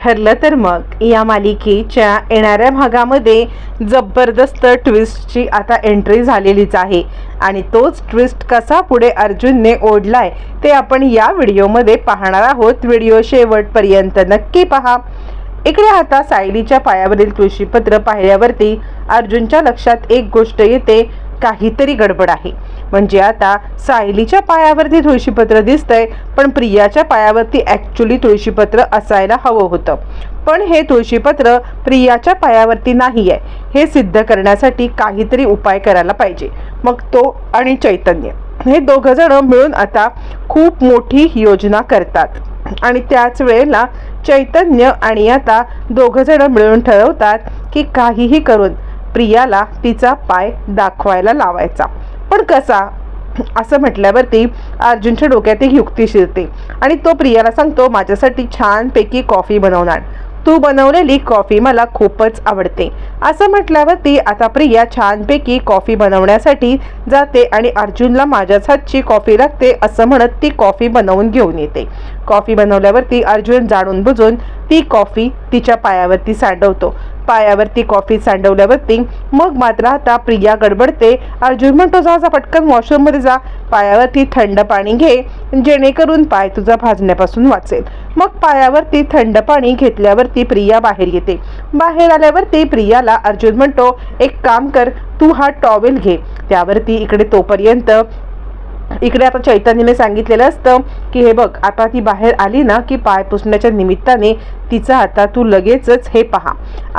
ठरलं तर मग. या मालिकेच्या येणाऱ्या भागामध्ये जबरदस्त ट्विस्टची आता एंट्री झालेलीच आहे. आणि तोच ट्विस्ट कसा पुढे अर्जुनने ओढलाय ते आपण या व्हिडिओमध्ये पाहणार आहोत. व्हिडिओ शेवटपर्यंत नक्की पहा. इकडे आता सायलीच्या पायावरील तुळशीपत्र पाहिल्यावरती अर्जुनच्या लक्षात एक गोष्ट येते. काहीतरी गडबड आहे. म्हणजे आता सायलीच्या पायावरती तुळशीपत्र दिसतंय पण प्रियाच्या पायावरती ॲक्च्युली तुळशीपत्र असायला हवं होतं. पण हे तुळशीपत्र प्रियाच्या पायावरती नाही आहे हे सिद्ध करण्यासाठी काहीतरी उपाय करायला पाहिजे. मग तो आणि चैतन्य हे दोघं जण मिळून आता खूप मोठी योजना करतात. आणि त्याच वेळेला चैतन्य आणि आता दोघं जण मिळून ठरवतात की काहीही करून प्रियाला तिचा पाय दाखवायला लावायचा. पण कसा? असं म्हटल्यावरती अर्जुनच्या डोक्यात एक युक्ती शिरते. आणि तो प्रियाला सांगतो माझ्यासाठी छानपैकी कॉफी बनवणार. तू बनवलेली कॉफी मला खूपच आवडते. असं म्हटल्यावरती आता प्रिया छानपैकी कॉफी बनवण्यासाठी जाते आणि अर्जुनला माझ्याच हातची कॉफी लागते असं म्हणत ती कॉफी बनवून घेऊन येते. कॉफी बनवल्यावरती अर्जुन जाणून बुजून ती कॉफी तिच्या पायावरती सांडवतो पायावरती कॉफी सांडवल्यावरती मग मात्र आता प्रिया गडबडते. अर्जुन म्हणतो जा जा पटकन वॉशरूममध्ये जा. पायावरती थंड पाणी घे जेणेकरून पाय तुझा भाजण्यापासून वाचेल. मग पायावरती थंड पाणी घेतल्यावरती प्रिया बाहेर येते. बाहेर आल्यावरती प्रियाला अर्जुन म्हणतो एक काम कर तू हा टॉवेल घे. त्यावरती इकडे तोपर्यंत इकडे आता चैतन्यने सांगितलेलं असतं की हे बघ आता ती बाहेर आली ना की पाय पुसण्याच्या निमित्ताने तिचा आता तू लगेचच हे पहा.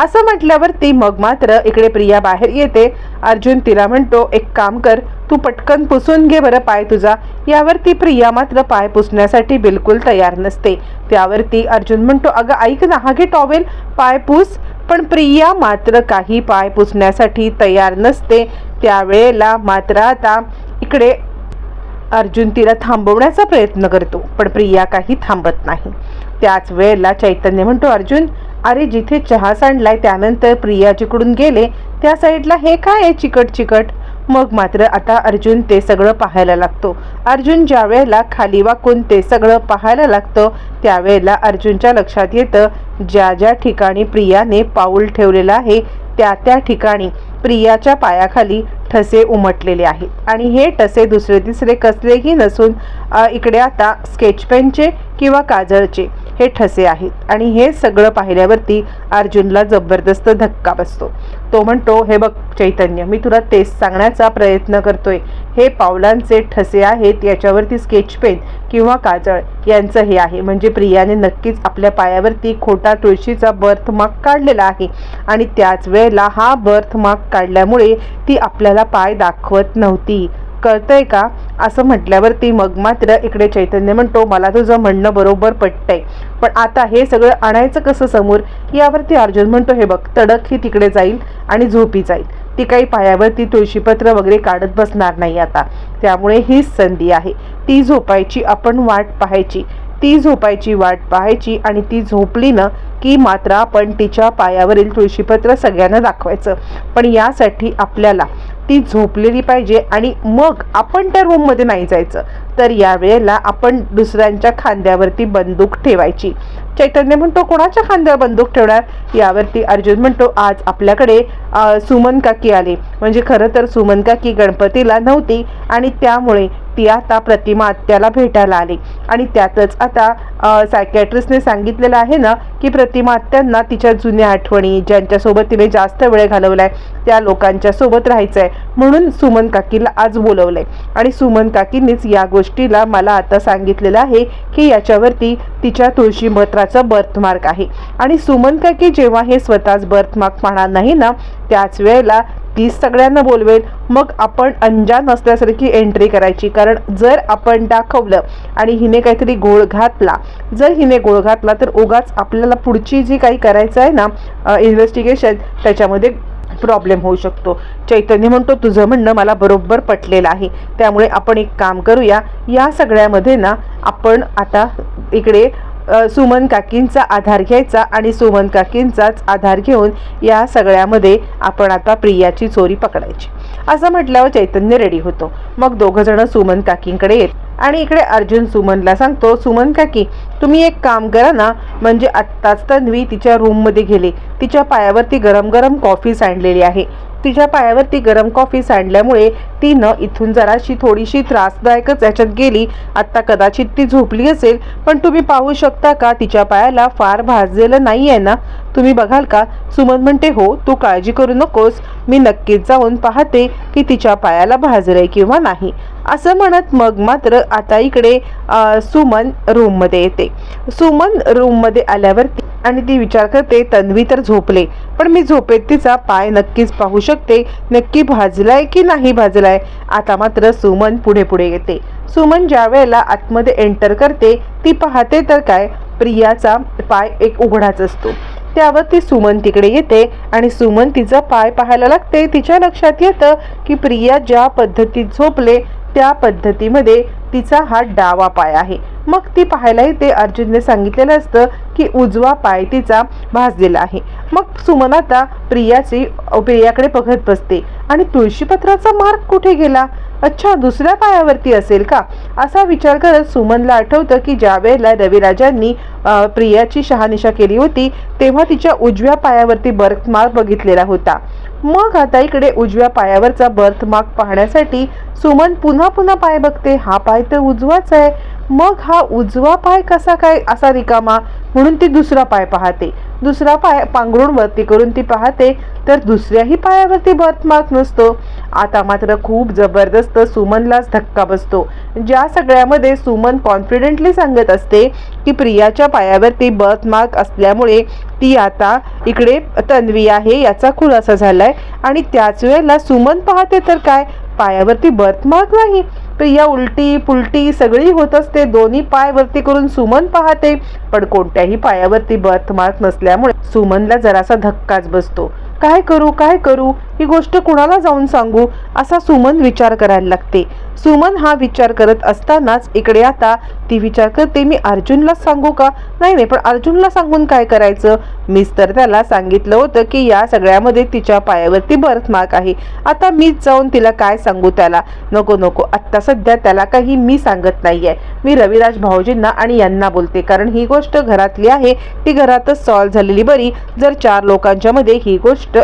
असं म्हटल्यावर ती मग मात्र इकडे प्रिया बाहेर येते. अर्जुन तिला म्हणतो एक काम कर तू पटकन पुसून घे बरं पाय तुझा. यावरती प्रिया मात्र पाय पुसण्यासाठी बिलकुल तयार नसते. त्यावरती अर्जुन म्हणतो अगं ऐक ना हा घे टॉवेल पाय पुस. पण प्रिया मात्र काही पाय पुसण्यासाठी तयार नसते. त्यावेळेला मात्र आता इकडे अर्जुन तिला थांबवण्याचा प्रयत्न करतो पण प्रिया काही थांबत नाही. त्याच वेळेला चैतन्य म्हणतो अर्जुन अरे जिथे चहा सांडलाय त्यानंतर प्रिया जिकडून गेले त्या साईडला हे काय आहे चिकट चिकट मग मात्र आता अर्जुन ते सगळं पाहायला लागतो. अर्जुन ज्या वेळेला खाली वाकून ते सगळं पाहायला लागतं त्यावेळेला अर्जुनच्या लक्षात येतं ज्या ज्या ठिकाणी प्रियाने पाऊल ठेवलेलं आहे त्या त्या ठिकाणी. प्रियाच्या पायाखाली ठसे उमटलेले आहेत. आणि हे ठसे दुसरे तिसरे कसलेही नसून इकडे आता स्केच पेनचे किंवा काजळचे हे ठसे आहेत. आणि हे सगळं पाहिल्यावरती अर्जुनला जबरदस्त धक्का बसतो. तो म्हणतो हे बघ चैतन्य मी तुला तेच सांगण्याचा प्रयत्न करतोय. हे पावलांचे ठसे आहेत याच्यावरती स्केच पेन किंवा काजळ यांचं हे आहे. म्हणजे प्रियाने नक्कीच आपल्या पायावरती खोटा तुळशीचा बर्थमार्क काढलेला आहे. आणि त्याच वेळेला हा बर्थमार्क काढल्यामुळे ती आपल्याला पाय दाखवत नव्हती. कळतंय का? असं म्हटल्यावरती मग मात्र इकडे चैतन्य म्हणतो मला तुझं म्हणणं बरोबर पटतंय. पण आता हे सगळं आणायचं कसं समोर? यावरती अर्जुन म्हणतो हे बघ तडक ही तिकडे जाईल आणि झोपी जाईल. ती काही पायावरती तुळशीपत्र वगैरे काढत बसणार नाही आता. त्यामुळे हीच संधी आहे. ती झोपायची आपण वाट पाहायची. ती झोपायची वाट पाहायची आणि ती झोपली ना की मात्र आपण तिच्या पायावरील तुळशीपत्र सगळ्यांना दाखवायचं. पण यासाठी आपल्याला ती झोपलेली पाहिजे आणि मग आपण त्या रूममध्ये नाही जायचं. तर यावेळेला आपण दुसऱ्यांच्या खांद्यावरती बंदूक ठेवायची. चैतन्य म्हणतो कोणाच्या खांद्यावर बंदूक ठेवणार? यावरती अर्जुन म्हणतो आज आपल्याकडे सुमन काकी आले. म्हणजे खरं तर सुमन काकी गणपतीला नव्हती आणि त्यामुळे ती आता प्रतिमा आत्याला भेटायला आली. आणि त्यातच आता सायकॅट्रिस्टने सांगितलेलं आहे ना की प्रतिमा आत्यांना तिच्या जुन्या आठवणी ज्यांच्यासोबत तिने जास्त वेळ घालवलाय त्या लोकांच्या सोबत राहायचं आहे म्हणून सुमन काकीला आज बोलवलंय. आणि सुमन काकींनीच या गोष्टीला मला आता सांगितलेलं आहे की याच्यावरती तिच्या तुळशी मत्राचा बर्थमार्क आहे. आणि सुमन काकी जेव्हा हे स्वतःच बर्थमार्क पाहणार नाही ना त्याच वेळेला ती सगळ्यांना बोलवेल. मग आपण अंजान असल्यासारखी एंट्री करायची. कारण जर आपण दाखवलं आणि हिने काहीतरी गोळ घातला जर हिने गोळ घातला तर उगाच आपल्याला पुढची जी काही करायचं आहे ना इन्व्हेस्टिगेशन त्याच्यामध्ये प्रॉब्लेम होऊ शकतो. चैतन्य म्हणतो तुझं म्हणणं मला बरोबर पटलेलं आहे. त्यामुळे आपण एक काम करूया. या सगळ्यामध्ये ना आपण आता इकडे सुमन काकींचा आधार घ्यायचा आणि सुमन काकींचाच आधार घेऊन या सगळ्यामध्ये आपण आता प्रियाची चोरी पकडायची. असं म्हटल्यावर चैतन्य रेडी होतो. मग दोघं जण सुमन काकींकडे येत आणि इकडे अर्जुन सुमनला सांगतो सुमन काकी तुम्ही एक काम करा ना म्हणजे आत्ताच तन्वी तिच्या रूममध्ये गेली. तिच्या पायावरती गरम गरम कॉफी सांडलेली आहे. तिच्या पायावरती गरम कॉफी सांडल्यामुळे तिनं इथून जराशी थोडीशी त्रासदायकच याच्यात गेली. आत्ता कदाचित ती झोपली असेल पण तुम्ही पाहू शकता का तिच्या पायाला फार भाजलेलं नाही आहे ना? तुम्ही बघाल का? सुमन म्हणते हो तू काळजी करू नकोस. मी नक्कीच जाऊन पाहते की तिच्या पायाला भाजलंय किंवा नाही. असं म्हणत मग मात्र आता इकडे सुमन रूममध्ये येते. सुमन रूममध्ये आल्यावरती आणि ती विचार करते तन्वी तर झोपले. पण मी झोपेत तिचा पाय नक्कीच पाहू शकते. नक्की भाजलाय की नाही भाजलाय? आता मात्र सुमन पुढे पुढे येते. सुमन ज्या वेळेला आतमध्ये एंटर करते ती पाहते तर काय? प्रियाचा पाय एक उघडाच असतो. त्यावर ती सुमन तिकडे येते आणि सुमन तिचा पाय पाहायला लागते. तिच्या लक्षात येतं की प्रिया ज्या पद्धतीत झोपले त्या पद्धतीमध्ये तिचा हा डावा पाय आहे. मग ती पाहायला येते. अर्जुनने सांगितलेलं असतं की उजवा पाय तिचा भाजलेला आहे. मग सुमन आता प्रियाची प्रियाकडे बघत बसते. आणि तुळशीपत्राचा मार्ग कुठे गेला? अच्छा दुसऱ्या पायावरती असेल का? असा विचार करत सुमनला आठवतं की ज्या वेळेला रविराजांनी प्रियाची शहानिशा केली होती तेव्हा तिच्या उजव्या पायावरती बर्थ मार्क बघितलेला होता. मग आता इकडे उजव्या पायावरचा बर्थ मार्क पाहण्यासाठी सुमन पुन्हा पुन्हा पाय बघते. हा पाय तर उजवाच आहे. मग हा उजवा पाय कसा काय असा रिकामा? म्हणून ती दुसरा पाय पाहते. दुसरा पाय पांघरून वरती करून ती पाहते तर दुसऱ्याही पायावरती बर्थ नसतो. आता मात्र खूप जबरदस्त सुमनलाच धक्का बसतो. ज्या सगळ्यामध्ये सुमन कॉन्फिडेंटली सांगत असते की प्रियाच्या पायावरती बर्थमार्क असल्यामुळे ती आता इकडे तन्वी आहे याचा खुलासा झालाय. आणि त्याच वेळेला सुमन पाहते तर काय? पायावरती बर्थमार्क नाही. तर या उलटी पुलटी सगळी होत असते. दोन्ही पाय वरती करून सुमन पाहते. पण कोणत्याही पायावरती बर्थ नसल्यामुळे सुमनला जरासा धक्काच बसतो. काय करू? काय करू? ही गोष्ट कुणाला जाऊन सांगू असा सुमन विचार करायला लागते. सुमन हा विचार करत असतानाच इकडे आता ती विचार करते मी अर्जुनला सांगू का? नाही नाही पण अर्जुनला सांगून काय करायचं? मीच तर त्याला सांगितलं होतं की या सगळ्यामध्ये तिच्या पायावरती बर्थमार्क आहे. आता मीच जाऊन तिला काय सांगू त्याला? नको नको आत्ता सध्या त्याला काही मी सांगत नाहीये. मी रविराज भाऊजींना आणि यांना बोलते. कारण ही गोष्ट घरातली आहे ती घरातच सॉल्व्ह झालेली बरी. जर चार लोकांच्या मध्ये ही गोष्ट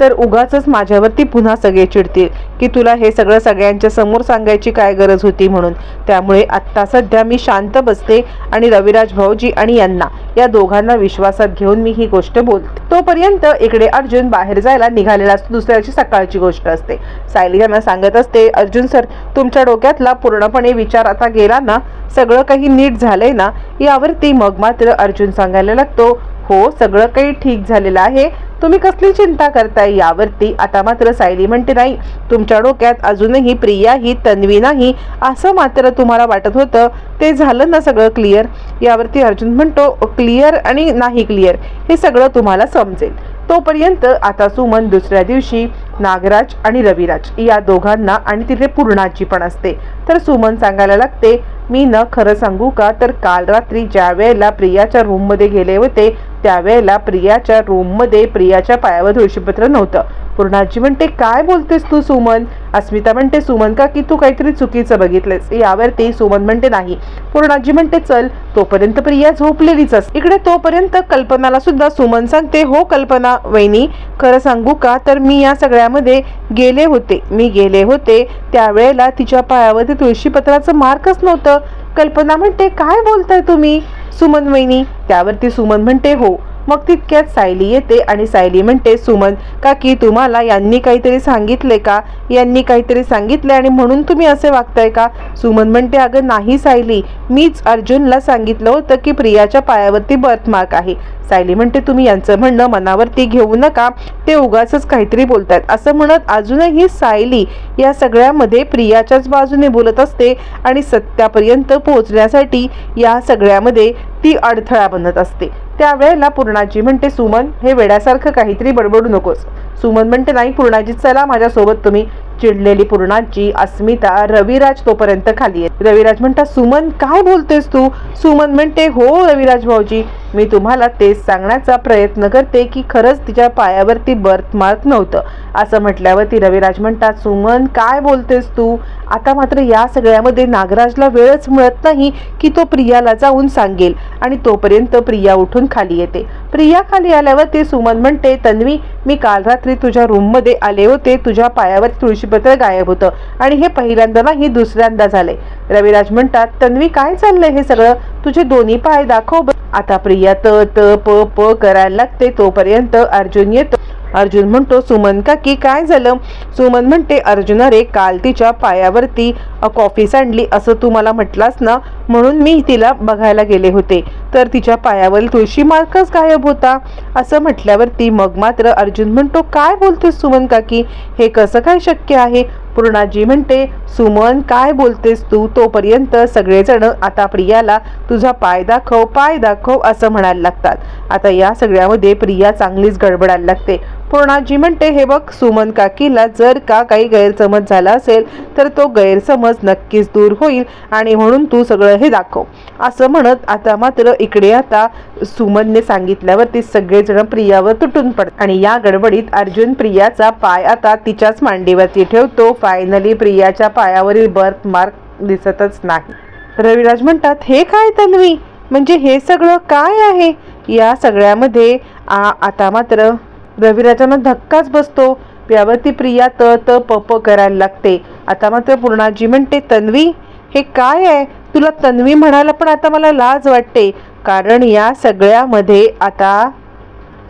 तर उगाच माझ्यावरती पुन्हा सगळे चिडतील की तुला हे सगळं सगळ्यांच्या समोर सांगायची काय गरज होती म्हणून. त्यामुळे आत्ता सध्या मी शांत बसते आणि रविराज भाऊजी आणि यांना या दोघांना विश्वासात घेऊन मी ही गोष्ट बोलते. तोपर्यंत इकडे अर्जुन बाहेर जायला निघालेला असतो. दुसऱ्याची सकाळची गोष्ट असते. सायली यांना सांगत असते अर्जुन सर तुमच्या डोक्यातला पूर्णपणे विचार आता गेला ना? सगळं काही नीट झालंय ना? यावरती मग मात्र अर्जुन सांगायला लागतो हो सगळं काही ठीक झालेलं आहे. तुम्ही कसली चिंता करताय यावरती? आता मात्र सायली म्हणते नाही तुमच्या डोक्यात अजूनही प्रिया ही तन्वी नाही असं मात्र तुम्हाला वाटत होतं. ते झालं ना सगळं क्लिअर? यावरती अर्जुन म्हणतो क्लिअर आणि नाही क्लिअर हे सगळं तुम्हाला समजेल. तोपर्यंत आता सुमन दुसऱ्या दिवशी नागराज आणि रविराज या दोघांना आणि तिथे पूर्णाची पण असते. तर सुमन सांगायला लागते मी न खरं सांगू का? तर काल रात्री ज्या वेळेला प्रियाच्या रूममध्ये गेले होते त्यावेळेला प्रियाच्या रूममध्ये प्रियाच्या पायावर तुळशीपत्र नव्हतं. पूर्णाजी म्हणते काय बोलतेस तू सुमन? अस्मिता म्हणते सुमन का की तू काहीतरी चुकीचं बघितलंस? यावर ते सुमन म्हणते नाही. पूर्णाजी म्हणते चल तोपर्यंत प्रिया झोपलेलीच असते. इकडे तोपर्यंत कल्पनाला सुद्धा सुमन सांगते हो कल्पना वहिनी खरं सांगू का? तर मी या सगळ्यामध्ये गेले होते. मी गेले होते. त्यावेळेला तिच्या पायावरती तुळशीपत्राचं मार्कच नव्हतं. कल्पना म्हणते काय बोलताय तुम्ही? सुमन वहिनी त्यावरती सुमन म्हणते हो. मग तितक्यात सायली येते आणि सायली म्हणते सुमन काकी तुम्हाला यांनी काहीतरी सांगितले का? यांनी काहीतरी सांगितले आणि म्हणून तुम्ही असे वागताय का? सुमन म्हणते अगं नाही सायली. मीच अर्जुनला सांगितलं होतं की प्रियाच्या पायावरती बर्थमार्क आहे. सायली म्हणते तुम्ही यांचं म्हणणं मनावरती घेऊ नका. ते उगाच काहीतरी बोलतात असं म्हणत अजूनही सायली या सगळ्यामध्ये प्रियाच्याच बाजूने बोलत असते आणि सत्यापर्यंत पोहोचण्यासाठी या सगळ्यामध्ये ती अडथळा बनत असते. त्यावेळेला पूर्णाजी म्हणते सुमन हे वेड्यासारखं काहीतरी बडबडू नकोस. सुमन म्हणते नाही पूर्णाजी चला माझ्यासोबत तुम्ही चिडलेली पूर्णाची अस्मिता रविराज तोपर्यंत खाली येते. रविराज म्हणता सुमन काय बोलतेस तू? सुमन म्हणते हो रविराज भाऊजी मी तुम्हाला तेच सांगण्याचा प्रयत्न करते की खरंच तिच्या पायावरती बर्थ मारत नव्हतं. असं म्हटल्यावर ती रविराज म्हणतात सुमन काय बोलतेस तू? आता मात्र या सगळ्यामध्ये नागराजला वेळच मिळत नाही की तो प्रियाला जाऊन सांगेल. आणि तोपर्यंत प्रिया उठून खाली येते. प्रिया खाली आल्यावर ते सुमन म्हणते तन्वी मी काल रात्री तुझ्या रूममध्ये आले होते. तुझ्या पायावर तुळशी तुळशीपत्र गायब होतं. आणि हे पहिल्यांदा नाही दुसऱ्यांदा झालंय रविराज म्हणतात तन्वी काय चाललंय हे सगळं? तुझे दोन्ही पाय दाखव आता प्रिया त त प प करायला लागते तोपर्यंत अर्जुन येतो. अर्जुन म्हणतो सुमन काकी काय झालं? सुमन म्हणते अर्जुन रे काल तिच्या पायावरती कॉफी सांडली असं तू मला म्हटलास ना म्हणून मी तिला बघायला गेले होते. तर तिच्या पायावर तुळशी मार्कच गायब होता. असं म्हटल्यावरती मग मात्र अर्जुन म्हणतो काय बोलतेस सुमन काकी हे कसं काय शक्य आहे? पूर्णाजी म्हणते सुमन काय बोलतेस तू? तोपर्यंत सगळेजण आता प्रियाला तुझा पाय दाखव पाय दाखव असं म्हणायला लागतात. आता या सगळ्यामध्ये प्रिया चांगलीच गडबडायला लागते. पूर्णाजी म्हणते हे बघ सुमन काकीला जर का काही गैरसमज झाला असेल तर तो गैरसमज नक्कीच दूर होईल आणि म्हणून तू सगळं हे दाखव. असं म्हणत आता मात्र इकडे आता सुमनने सांगितल्यावरती सगळेजण प्रियावर तुटून पडत आणि या गडबडीत अर्जुन प्रियाचा पाय आता तिच्याच मांडीवरती ठेवतो. फायनली प्रियाच्या पायावरील बर्थ मार्क दिसतच नाही. रविराज म्हणतात हे काय तन्वी? म्हणजे हे सगळं काय आहे? या सगळ्यामध्ये आ आता मात्र रविराजांना धक्काच बसतो. यावरती प्रिया त त प प करायला लागते. आता मात्र पूर्णाजी म्हणते तन्वी हे काय आहे? तुला तन्वी म्हणायला पण आता मला लाज वाटते. कारण या सगळ्यामध्ये आता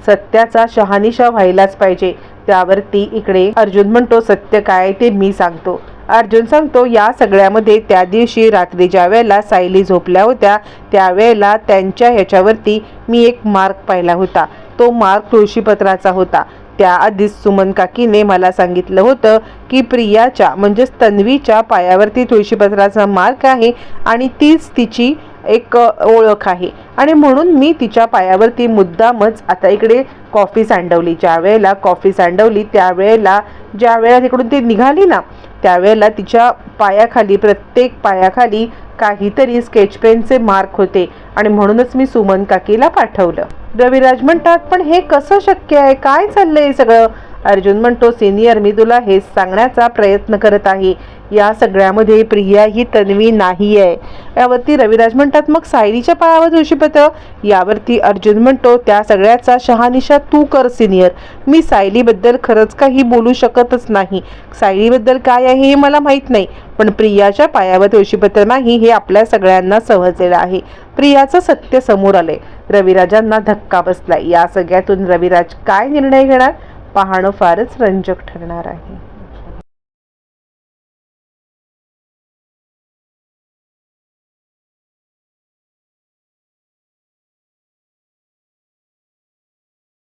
सत्याचा शहानिशा व्हायलाच पाहिजे. त्यावरती इकडे अर्जुन म्हणतो सत्य काय ते मी सांगतो. अर्जुन सांगतो या सगळ्यामध्ये त्या दिवशी रात्री ज्या वेळेला सायली झोपल्या होत्या त्यावेळेला त्यांच्या ह्याच्यावरती मी एक मार्क पाहिला होता. तो मार्क तुळशीपत्राचा होता. त्याआधीच सुमन काकीने मला सांगितलं होतं की प्रियाच्या म्हणजेच तन्वीच्या पायावरती तुळशीपत्राचा मार्क आहे आणि तीच तिची एक ओळख आहे. आणि म्हणून मी तिच्या पायावरती मुद्दामच आता इकडे कॉफी सांडवली. ज्या वेळेला कॉफी सांडवली त्यावेळेला ज्या वेळेला तिकडून ती निघाली ना त्यावेळेला तिच्या पायाखाली प्रत्येक पायाखाली काहीतरी स्केच पेनचे मार्क होते. आणि म्हणूनच मी सुमन काकीला पाठवलं. रविराज म्हणतात पण हे कसं शक्य आहे? काय चाललंय सगळं? अर्जुन म्हणतो सिनियर मी तुला हेच सांगण्याचा प्रयत्न करत आहे. या सगळ्यामध्ये प्रिया ही तन्वी नाही आहे यावरती रविराज म्हणतात मग सायलीच्या पायावर तुळशीपत्र यावरती अर्जुन म्हणतो त्या सगळ्याचा शहानिशा तू कर सिनियर. मी सायलीबद्दल खरंच काही बोलू शकतच नाही. सायलीबद्दल काय आहे हे मला माहीत नाही. पण प्रियाच्या पायावर तुळशीपत्र नाही हे आपल्या सगळ्यांना समजलेलं आहे. प्रियाचं सत्य समोर आलंय. रविराजांना धक्का बसला या सगळ्यातून रविराज काय निर्णय घेणार? पाहणं फारच रंजक ठरणार आहे.